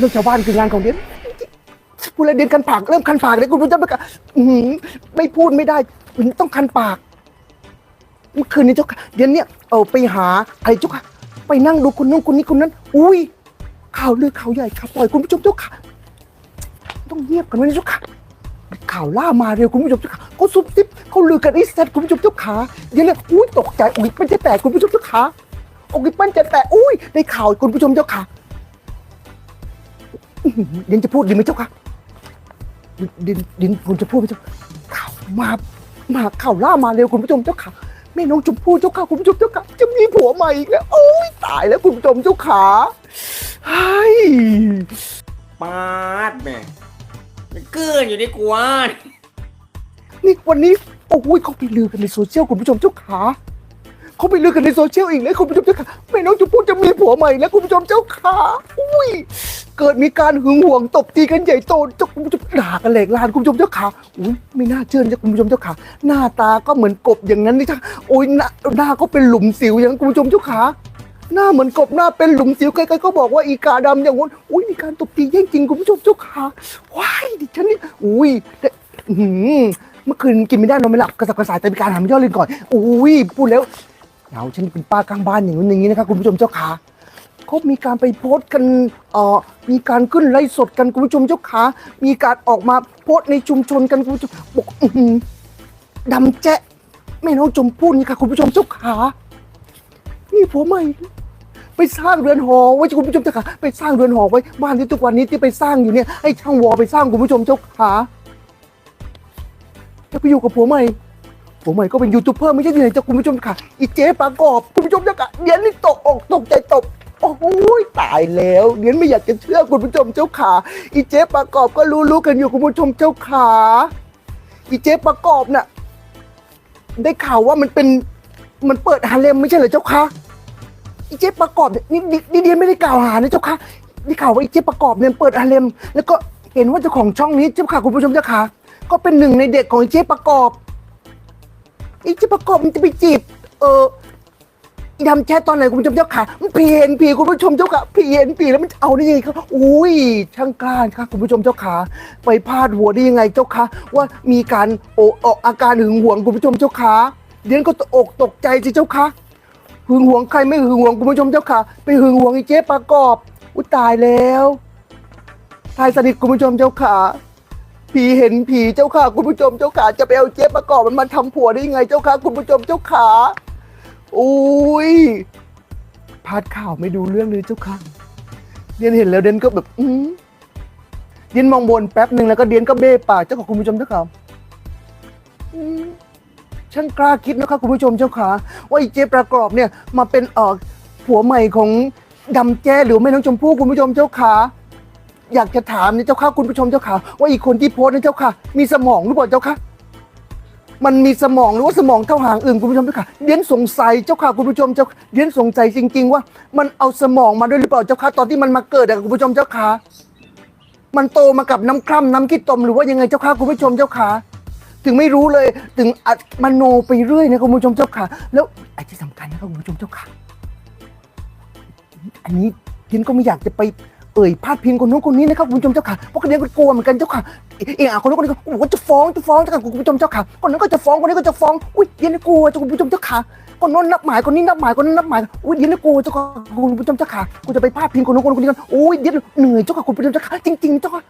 เรื่องชาวบ้านคืองานของเดียนพูดอะไรเดียนคันปากเริ่มคันปากเลยคุณผู้ชมประกาศอื้อหือไม่พูดไม่ได้ต้องคันปากเมื่อคืนนี้เจ้าเดี๋ยวเนี้เออไปหาอะไรเจ้าค่ะไปนั่งดูคนนู้นคนนี้คนนั้น อุ้ยข่าวลือข่าวใหญ่ข่าวปล่อยคุณผู้ชมเจ้าค่ะ ต้องเงียบกันไว้นะเจ้าค่ะข่าวล่ามาเร็วคุณผู้ชมเจ้าค่ะเขาซุบซิบเขาลือกันไอ้แซดคุณผู้ชมเจ้าขาเดี๋ยวเนี่ยอุ้ยตกใจอุ้ยมันจะแตกคุณผู้ชมเจ้าขาอุ้ยมันจะแตกอุ้ยในข่าวคุณผู้ชมเจ้าขา เดี๋ยวจะพูดดีไหมเจ้าค่ะเดินเดินผมจะพูดไหมเจ้าข่าวมามาข่าวล่ามาเร็วคุณผู้ชมเจ้าขาแม่น้องชมพู่เจ้าค่ะคุณผู้ชมเจ้าค่ะจะมีผัวใหม่อีกแล้วโอ้ยตายแล้วคุณผู้ชมเจ้าขาเฮ้ยปาดแม่มันเกินอยู่ในกวนนี่วันนี้โอ้ยเขาไปลือกันในโซเชียลคุณผู้ชมเจ้าขา เขาไปลือกันในโซเชียลอีกแล้วคุณผู้ชมเจ้าขาแม่น้องชมพู่จะมีผัวใหม่แล้วคุณผู้ชมเจ้าขาอุ้ยเกิดมีการหึงหวงตบตีกันใหญ่โตเจ้าคุณผู้ชมด่ากันแหลกลานคุณผู้ชมเจ้าขาอุ้ยไม่น่าเชื่อนะคุณผู้ชมเจ้าขาหน้าตาก็เหมือนกบอย่างนั้นนี่จ้าโอ้ยหน้าหน้าก็เป็นหลุมสิวอย่างนั้นคุณผู้ชมเจ้าขาหน้าเหมือนกบหน้าเป็นหลุมสิวใครๆก็บอกว่าอีกาดำอย่างงู้นอุ้ยมีการตบตีแย่งจริงคุณผู้ชมเจ้าขาว้ายดิฉันนี่อุ้ยแต่หือเมื่อคืนกินไม่ได้นอนไม่หลับกระสับกระส่ายแต่มีการหามยอดเลยก่อนอุ้ยพูดแล้ว เราฉันเป็นป้าข้างบ้านอย่างนู้นอย่างนี้นะครับคุณผู้ชมเจ้าขาเขามีการไปโพสต์กันเอ่อมีการขึ้นไลฟ์สดกันคุณผู้ชมเจ้าขามีการออกมาโพสต์ในชุมชนกันคุณผู้ชมบอกอื้อหือดำแจ๊ะแม่น้องจมพู่นี่ค่ะคุณผู้ชมเจ้าขานี่ผัวใหม่ ไปสร้างเรือนหอไว้คุณผู้ชมเจ้าขาไปสร้างเรือนหอไว้บ้านที่ทุกวันนี้ที่ไปสร้างอยู่เนี่ยให้ช่างวอไปสร้างคุณผู้ชมเจ้าขาจะไปอยู่กับผัวใหม่ ผัวใหม่ก็เป็นยูทูบเบอร์ไม่ใช่ที่ไหนจะคุณผู้ชมค่ะอีเจ๊ประกอบคุณผู้ชมจะกะเดียนนี่ตกอกตกใจตกโอ้โหตายแล้วเดียนไม่อยากจะเชื่อคุณผู้ชมเจ้าขาอีเจ๊ประกอบก็รู้รู้ๆกันอยู่คุณผู้ชมเจ้าขาอีเจ๊ประกอบน่ะได้ข่าวว่ามันเป็นมันเปิดฮาเลมไม่ใช่เหรอเจ้าคะอีเจ๊ประกอบเนี่ยนี่นี่เดียนไม่ได้กล่าวหานะเจ้าคะได้ข่าวว่าอีเจ๊ประกอบเนี่ยเปิดฮาเลม แล้วก็เห็นว่าเจ้าของช่องนี้เจ้าค่ะคุณผู้ชมเจ้าค่ะก็เป็นหนึ่งในเด็กของอ้เจ๊ประกอบ ไอ้เจ๊ประกอบมันจะไปจีบ เอออีดำแชทตอนไหนคุณผู้ชมเจ้าขามันพีเอ็นพีคุณผู้ชมเจ้าขาพีเอ็นพีแล้วมันจะเอาได้ยังไงครับอุ้ยช่างกล้าครับคุณผู้ชมเจ้าขาไปพาดหัวได้ยังไงเจ้าคะว่ามีการโอออกอาการหึงหวงคุณผู้ชมเจ้าขาเดี๋ยวก็ตกอกตกใจสิเจ้าคะหึงหวงใครไม่หึงหวงคุณผู้ชมเจ้าขาไปหึงหวงไอ้เจ๊ประกอบ อุยตายแล้วทายสนิทคุณผู้ชมเจ้าขา ผีเห็นผีเจ้าค่ะคุณผู้ชมเจ้าขาจะไปเอาเจ๊ประกอบมันมาทำผัวได้ยังไงเจ้าค่ะคุณผู้ชมเจ้าขาอุ้ยพลาดข่าวไม่ดูเรื่องเลยเจ้าค่ะเดียนเห็นแล้วเดียนก็แบบอืมเดียนมองบนแป๊บหนึ่งแล้วก็เดียนก็เบ้ปากเจ้าของคุณผู้ชมเจ้าค่ะอืมช่างกล้าคิดนะคะคุณผู้ชมเจ้าค่ะว่าไอ้เจ๊ประกอบเนี่ยมาเป็นเอ่อผัวใหม่ของดำแจ้หรือแม่น้องชมพู่คุณผู้ชมเจ้าค่ะ อยากจะถามนี่เจ้าค่ะคุณผู้ชมเจ้าค่ะ ว่าอีกคนที่โพสต์นี่เจ้าค่ะ มีสมองหรือเปล่าเจ้าค่ะ มันมีสมองหรือว่าสมองเท่าหางอื่นคุณผู้ชมเจ้าค่ะเดียนสงสัยเจ้าค่ะคุณผู้ชมเจ้าเดียนสงสัยจริง ๆ ว่า มันเอาสมองมาด้วยหรือเปล่าเจ้าค่ะตอนที่มันมาเกิดอะคุณผู้ชมเจ้าค่ะ มันโตมากับน้ำคร่ำน้ำขี้ตมหรือว่ายังไงเจ้าค่ะคุณผู้ชมเจ้าค่ะถึงไม่รู้เลยถึงอัดมโนไปเรื่อยนะคุณผู้ชมเจ้าค่ะ แล้วไอ้ที่สำคัญนะครับคุณผู้ชมเจ้าค่ะ อันนี้เดียนก็ไม่อยากจะไป เอ่ยพาดพิงคนนู้นคนนี้นะครับคุณผู้ชมเจ้าค่ะเพราะเดียนก็กลัวเหมือนกันเจ้าค่ะเอออะคนนู้นคนนี้ก็บอกว่าจะฟ้องจะฟ้องเจ้าค่ะคุณผู้ชมเจ้าค่ะคนนั้นก็จะฟ้องคนนี้ก็จะฟ้องอุ้ยเดียนก็กลัวเจ้าคุณผู้ชมเจ้าค่ะคนโน้นนับหมายคนนี้นับหมายคนนั้นนับหมายอุ้ยเดียนก็กลัวเจ้าค่ะคุณผู้ชมเจ้าค่ะกูจะไปพาดพิงคนนู้นคนนี้กันอุ้ยเดียนเหนื่อยเจ้าค่ะคุณผู้ชมเจ้าค่ะจริง ๆ เจ้าค่ะ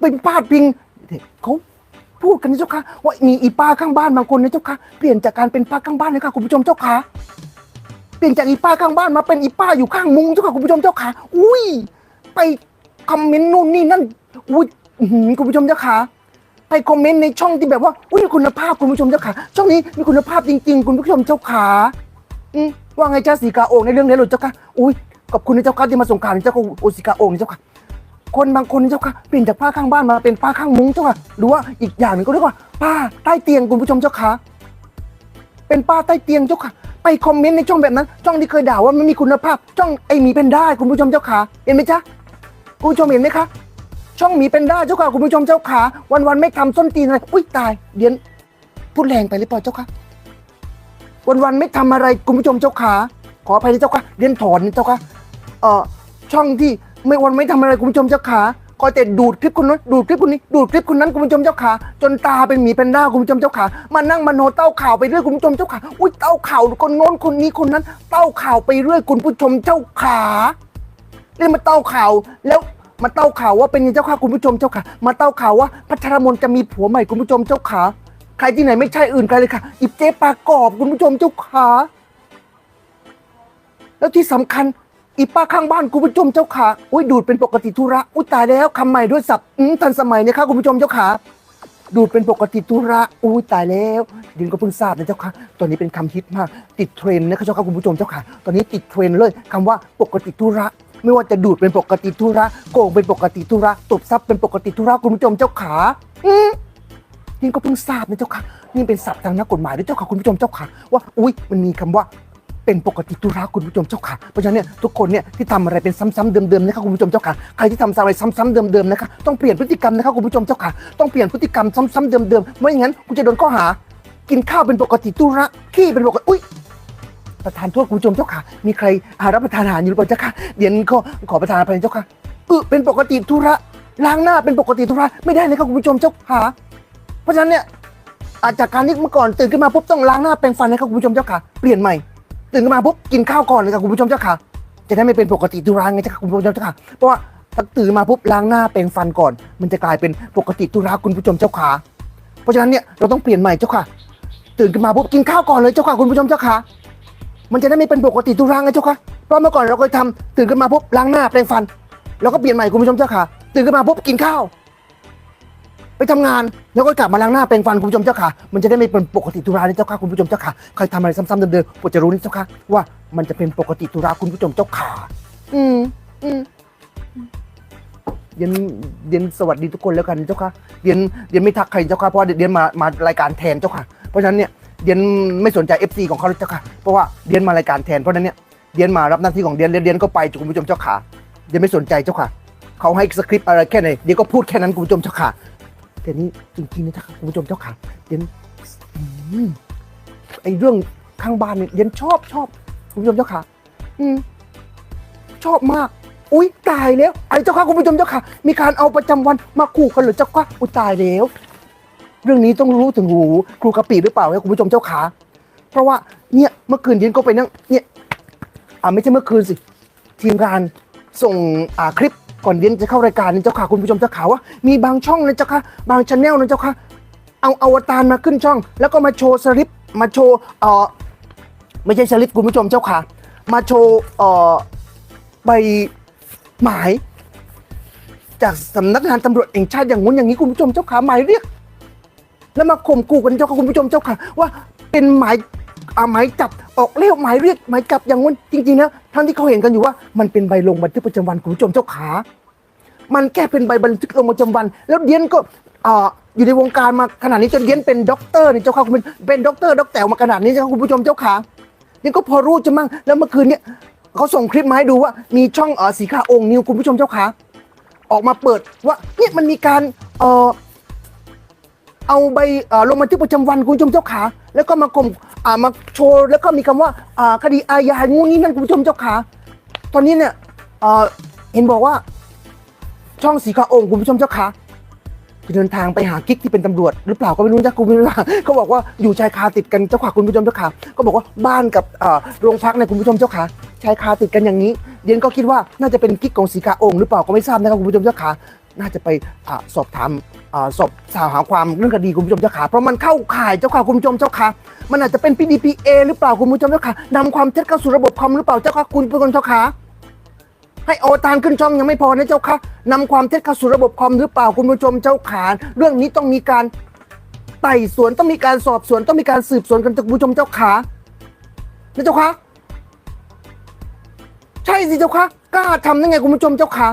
ไปพาดพิงเด็กเขาพูดกันนะเจ้าค่ะว่ามีอีป้าข้างบ้านบางคนนะเจ้าค่ะเปลี่ยนจากการเป็นป้าข้างบ้านเลยค่ะคุณผู้ชมเจ้าค่ะเปลี่ยนจากอีป้าข้างบ้านมาเป็นอีป้าอยู่ข้างมุงเจ้าค่ะคุณผู้ชมเจ้าค่ะ อุ้ย ไปคอมเมนต์นู่นนี่นั่นอุ้ยอื้อหือคุณผู้ชมเจ้าค่ะ ไปคอมเมนต์ในช่องที่แบบว่าอุ้ยมีคุณภาพคุณผู้ชมเจ้าค่ะ ช่องนี้มีคุณภาพจริง ๆ คุณผู้ชมเจ้าค่ะอืมว่าไงจ้าสีกาโอ่งในเรื่องนี้หรอเจ้าค่ะอุ้ยขอบคุณนะเจ้าค่ะที่มาส่งข่าวนี่เจ้าค่ะโอสีกาโอ่งนี่เจ้าค่ะ คนบางคนนี่เจ้าค่ะเปลี่ยนจากป้าข้างบ้านมาเป็นป้าข้างมุ้งเจ้าค่ะหรือว่าอีกอย่างหนึ่งก็เรียกว่าป้าใต้เตียงคุณผู้ชมเจ้าค่ะเป็นป้าใต้เตียงเจ้าค่ะ ไปคอมเมนต์ในช่องแบบนั้นช่องที่เคยด่าว่าไม่มีคุณภาพช่องไอหมีเป็นได้คุณผู้ชมเจ้าขาเห็นไหมจ๊ะ คุณผู้ชมเห็นไหมคะ ช่องหมีเป็นได้เจ้าค่ะคุณผู้ชมเจ้าขาวันวันๆไม่ทำส้นตีนอะไรอุ้ยตายเดียนพูดแรงไปหรือเปล่าเจ้าค่ะวันวันๆไม่ทำอะไรคุณผู้ชมเจ้าขาขออภัยนะเจ้าค่ะเดียนถอนนะเจ้าค่ะเอ่อช่องที่ไม่วันไม่ทำอะไรคุณผู้ชมเจ้าขาก็แต่ดูดคลิปคนนั้นดูดคลิปคนนี้ดูดคลิปคนนั้นคุณผู้ชมเจ้าขาจนตาเป็นหมีแพนด้าคุณผู้ชมเจ้าขามานั่งมโนเต้าข่าวไปเรื่อยคุณผู้ชมเจ้าขาอุ้ยเต้าข่าวคนโน้นคนนี้คนนั้น เต้าข่าวไปเรื่อยคุณผู้ชมเจ้าขา เรียกมาเต้าข่าวแล้วมาเต้าข่าวว่าเป็นไงเจ้าค่ะคุณผู้ชมเจ้าขามาเต้าข่าวว่าพัทรมนจะมีผัวใหม่คุณผู้ชมเจ้าขาใครที่ไหนไม่ใช่อื่นใครเลยค่ะอิบเจ๊ปากรอบคุณผู้ชมเจ้าขาแล้วที่สำคัญอีป้าข้างบ้านคุณผู้ชมเจ้าขาอุ้ยดูดเป็นปกติธุระอุ้ยตายแล้วคำใหม่ด้วยศัพท์อืมทันสมัยนะครับคุณผู้ชมเจ้าขาดูดเป็นปกติธุระอุ้ยตายแล้วดินก็เพิ่งทราบนะเจ้าค่ะตอนนี้เป็นคำฮิตมากติดเทรนด์นะครับเจ้าค่ะคุณผู้ชมเจ้าค่ะ ตอนนี้ติดเทรนด์เลยคำว่าปกติธุระ ไม่ว่าจะดูดเป็นปกติธุระโกงเป็นปกติธุระตบทรัพย์เป็นปกติธุระคุณผู้ชมเจ้าขาอืมนี่ก็เพิ่งทราบนะเจ้าค่ะนี่เป็นศัพท์ทางนักกฎหมายด้วยเจ้าค่ะคุณผู้ชมเจ้าค่ะว่าอุ้ยมันมีคำว่าเป็นปกติตุระคุณผู้ชมเจ้าค่ะเพราะฉะนั้นเนี่ยทุกคนเนี่ยที่ทำอะไรเป็นซ้ำๆเดิมๆนะครับคุณผู้ชมเจ้าค่ะใครที่ทำอะไรซ้ำๆเดิมๆนะคะต้องเปลี่ยนพฤติกรรมนะครับคุณผู้ชมเจ้าค่ะต้องเปลี่ยนพฤติกรรมซ้ำๆเดิมๆไม่อย่างนั้นคุณจะโดนข้อหา กินข้าวเป็นปกติตุระขี้เป็นปกติอุ้ย ประธานโทษคุณผู้ชมเจ้าค่ะ มีใครหารับประทานอาหารอยู่หรือเปล่าเจ้าค่ะ เดี๋ยวก็ขอประทานอภัยเจ้าค่ะเออเป็นปกติตุระล้างหน้าเป็นปกติตุระไม่ได้เลยครับคุณผู้ชมเจ้าค่ะ เพราะฉะนั้นเนี่ยอาจจากการที่เมื่อก่อนตื่นขึ้นมาปุ๊บต้องล้างหน้าแปรงฟันนะครับคุณผู้ชมเจ้าค่ะเปลี่ยนใหม่ตื่นขึ้นมาปุ๊บกินข้าวก่อนเลยครับคุณผู้ชมเจ้าค่ะ จะได้ไม่เป็นปกติทุราไงเจ้าค่ะคุณผู้ชมเจ้าค่ะเพราะว่าถ้าตื่นมาปุ๊บล้างหน้าแปรงฟันก่อน มันจะกลายเป็นปกติทุราคุณผู้ชมเจ้าค่ะ เพราะฉะนั้นเนี่ยเราต้องเปลี่ยนใหม่เจ้าค่ะ ตื่นขึ้นมาปุ๊บกินข้าวก่อนเลยเจ้าค่ะคุณผู้ชมเจ้าค่ะ มันจะได้ไม่เป็นปกติทุราไงเจ้าค่ะเพราะเมื่อก่อนเราเคยทำตื่นขึ้นมาปุ๊บล้างหน้าแปรงฟัน แล้วก็เปลี่ยนใหม่คุณผู้ชมเจ้าค่ะ ตื่นขึ้นมาปุ๊บกินข้าว ไปทำงานแล้วก็กลับมาล้างหน้าแปรงฟันคุณผู้ชมเจ้าค่ะ มันจะได้ไม่เป็นปกติธุระนี่เจ้าค่ะคุณผู้ชมเจ้าค่ะใครทำอะไรซ้ำๆเดิมๆปวดจะรู้นี่เจ้าค่ะว่ามันจะเป็นปกติธุระคุณผู้ชมเจ้าค่ะ อืมอืมเดียนเดียนสวัสดีทุกคนแล้วกันเจ้าค่ะเดียนเดียนไม่ทักใครเจ้าค่ะเพราะว่าเดียนมามารายการแทนเจ้าค่ะ เพราะฉะนั้นเนี่ย เดียนไม่สนใจ FC ของเขาเลยเจ้าค่ะ เพราะว่าเดียนมารายการแทนเพราะนั้นเนี่ยเดียนมารับหน้าที่ของเดียนแล้วเดียนก็ไปคุณผู้ชมเจ้าค่ะเดียนไม่สนใจเจ้าค่ะเขาให้สคริปต์อะไรแค่ไหนเดียนก็พูดแค่นั้นคุณผู้ชมเจ้าค่ะแต่นี่จริงๆนะจ๊ะคุณผู้ชมเจ้าค่ะเย็นอืมไอเรื่องข้างบ้านเนี่ยเดียนชอบชอบคุณผู้ชมเจ้าค่ะอืมชอบมาก อุ้ยตายแล้วไอ้เจ้าค่ะคุณผู้ชมเจ้าค่ะ มีการเอาประจำวันมาขู่กันเหรือเจ้าค่ะอุ้ยตายแล้ว เรื่องนี้ต้องรู้ถึงหูครูกะปิหรือเปล่าเนี่ยคุณผู้ชมเจ้าค่ะเพราะว่าเนี่ยเมื่อคืนย็นก็ไปนั่งเนี่ยอ่าไม่ใช่เมื่อคืนสิทีมงานส่งอ่าคลิปก่อนเย็นจะเข้ารายการนี่เจ้าค่ะคุณผู้ชมเจ้าข่าวว่ามีบางช่องนะเจ้าค่ะบางชแนลนะเจ้าค่ะเอาอวตารมาขึ้นช่อง แล้วก็มาโชว์สลิปมาโชว์เอ่อไม่ใช่สลิปคุณผู้ชมเจ้าค่ะ มาโชว์เอ่อใบหมาย จากสำนักงานตำรวจแห่งชาติอย่างงู้นอย่างนี้คุณผู้ชมเจ้าค่ะหมายเรียก แล้วมาข่มขู่กันเจ้าค่ะคุณผู้ชมเจ้าค่ะ ว่าเป็นหมายอ่าหมายจับออกเรียกหมายเรียกหมายจับอย่างงู้นจริงๆนะทั้งที่เขาเห็นกันอยู่ว่ามันเป็นใบลงบันทึกประจำวันคุณผู้ชมเจ้าขา มันแค่เป็นใบบันทึกลงประจำวัน แล้วเดียนก็อ่าอยู่ในวงการมาขนาดนี้จนเดียนเป็นด็อกเตอร์นี่เจ้าค่ะคุณเป็นด็อกเตอร์ด็อกแต๋วมาขนาดนี้เจ้าค่ะคุณผู้ชมเจ้าขาเดียนก็พอรู้จะมั่งแล้วเมื่อคืนเนี่ยเขาส่งคลิปมาให้ดูว่ามีช่องเออสีขาองค์นิวคุณผู้ชมเจ้าขาออกมาเปิดว่าเนี่ยมันมีการเออ เอาใบเอ่อลงบันทึกประจำวันคุณผู้ชมเจ้าขา แล้วก็มาข่มมาโชว์แล้วก็มีคำว่าอ่าคดีอาญางูนี้นั่นคุณผู้ชมเจ้าขา ตอนนี้เนี่ยเอ็นบอกว่าช่องสีขาองค์คุณผู้ชมเจ้าขาเดินทางไปหากิ๊กที่เป็นตำรวจหรือเปล่าก็ไม่รู้นะคุณไม่รู้ว่าเขาบอกว่าอยู่ชายคาติดกันเจ้าขาคุณผู้ชมเจ้าขาก็บอกว่าบ้านกับโรงพักเนี่ยคุณผู้ชมเจ้าขาชายคาติดกันอย่างนี้เดียนก็คิดว่าน่าจะเป็นกิ๊กของสีขาองค์หรือเปล่าก็ไม่ทราบนะครับคุณผู้ชมเจ้าขา น่าจะไปอสอบถามอสอบสาวหาความเรื่องคดีคุณผู้ชมเจ้าขาเพราะมันเข้าข่ายเจ้าค่ะคุณผู้ชมเจ้าค่ะมันอาจจะเป็น PDPA หรือเปล่าคุณผู้ชมเจ้าค่ะนำความเท็จเข้าสู่ระบบคอมหรือเปล่าเจ้าค่ะคุณผู้ชมเจ้าค่ะให้โอตานขึ้นช่องยังไม่พอนะเจ้าค่ะนำความเท็จเข้าสู่ระบบคอมหรือเปล่าคุณผู้ชมเจ้าขาเรื่องนี้ต้องมีการไต่สวนต้องมีการสอบสวนต้องมีการสืบสวนกันจากคุณผู้ชมเจ้าขานะเจ้าค่ะใช่สิเจ้าค่ะกล้าทำได้ไงคุณผู้ชมเจ้าค่ะ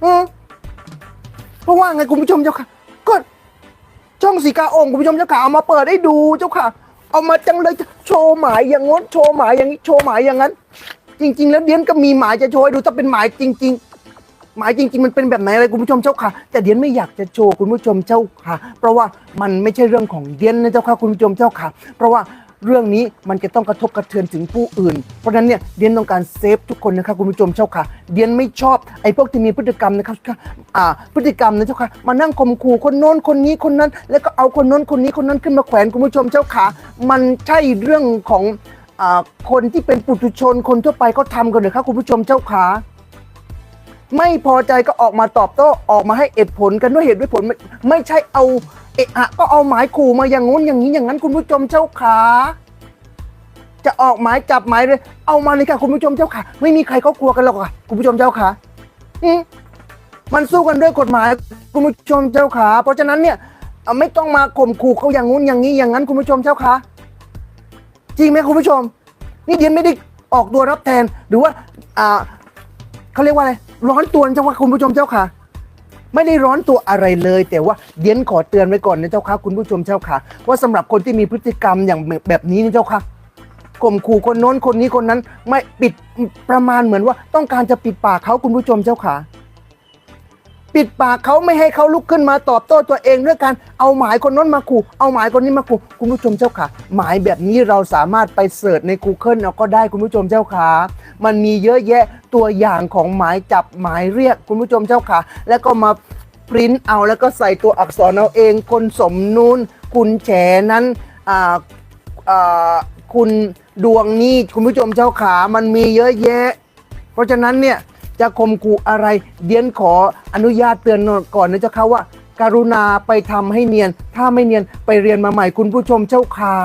เออ ราะว่าไงคุณผู้ชมเจ้าค่ะ ก็ช่องสีกาองค์คุณผู้ชมเจ้าค่ะเอามาเปิดให้ดูเจ้าค่ะ เอามาจังเลยโชว์หมายอย่างงดโชว์หมายอย่างนี้โชว์หมายอย่างนั้น จริง ๆ แล้วเดียนก็มีหมายจะโชว์ให้ดูถ้าเป็นหมายจริง ๆหมายจริงๆ มันเป็นแบบไหนอะไรคุณผู้ชมเจ้าค่ะ แต่เดียนไม่อยากจะโชว์คุณผู้ชมเจ้าค่ะ เพราะว่ามันไม่ใช่เรื่องของเดียนนะเจ้าค่ะคุณผู้ชมเจ้าค่ะ เพราะว่า เรื่องนี้มันจะต้องกระทบกระเทือนถึงผู้อื่น เพราะฉะนั้นเนี่ยเดียนต้องการเซฟทุกคนนะครับคุณผู้ชมเจ้าค่ะเดียนไม่ชอบไอ้พวกที่มีพฤติกรรมนะครับอ่าพฤติกรรมนะเจ้าค่ะมานั่งข่มขู่คนโน้นคนนี้คนนั้น แล้วก็เอาคนโน้นคนนี้คนนั้นขึ้นมาแขวนคุณผู้ชมเจ้าค่ะมันใช่เรื่องของอ่าคนที่เป็นปุถุชนคนทั่วไปเขาทำกันหรือครับคุณผู้ชมเจ้าค่ะไม่พอใจก็ออกมาตอบโต้ออกมาให้เหตุผลกันด้วยเหตุด้วยผลไม่ไม่ใช่เอา อะอะก็เอาหมายขู่มาอย่างงู้นอย่างนี้อย่างนั้นคุณผู้ชมเจ้าขาจะออกหมายจับหมายเลย เอามาเลยค่ะคุณผู้ชมเจ้าค่ะ ไม่มีใครเขากลัวกันหรอกค่ะ คุณผู้ชมเจ้าค่ะอืมมันสู้กันด้วยกฎหมาย คุณผู้ชมเจ้าขาเพราะฉะนั้นเนี่ยไม่ต้องมาข่มขู่เขาอย่างงู้นอย่างนี้อย่างนั้นคุณผู้ชมเจ้าค่ะ จริงไหมคุณผู้ชม นี่เดียนไม่ได้ออกตัวรับแทนหรือว่า อ่าเขาเรียกว่าอะไรร้อนตัวจ้าค่ะคุณผู้ชมเจ้าค่ะ ไม่ได้ร้อนตัวอะไรเลย แต่ว่าเดียนขอเตือนไว้ก่อนนะเจ้าค่ะคุณผู้ชมเจ้าค่ะ ว่าสำหรับคนที่มีพฤติกรรมอย่างแบบนี้นะเจ้าค่ะข่มขู่คนโน้นคนนี้คนนั้น ไม่ปิดประมาณเหมือนว่าต้องการจะปิดปากเขาคุณผู้ชมเจ้าค่ะ ปิดปากเขาไม่ให้เขาลุกขึ้นมาตอบโต้ตัวเองด้วยการเอาหมายคนโน้นมาขู่เอาหมายคนนี้มาขู่คุณผู้ชมเจ้าค่ะ หมายแบบนี้เราสามารถไปเสิร์ชใน Google เอาก็ได้คุณผู้ชมเจ้าค่ะมันมีเยอะแยะตัวอย่างของหมายจับหมายเรียกคุณผู้ชมเจ้าค่ะ แล้วก็มาปริ้นเอาแล้วก็ใส่ตัวอักษรเอาเอง คนสมนูนคุณแฉนั้นอ่าอ่าคุณดวงนี้คุณผู้ชมเจ้าขามันมีเยอะแยะ เพราะฉะนั้นเนี่ย จะข่มขู่อะไร เดียนขออนุญาตเตือนก่อนนะเจ้าค่ะว่า การุณาไปทำให้เนียน ถ้าไม่เนียนไปเรียนมาใหม่คุณผู้ชมเจ้าขา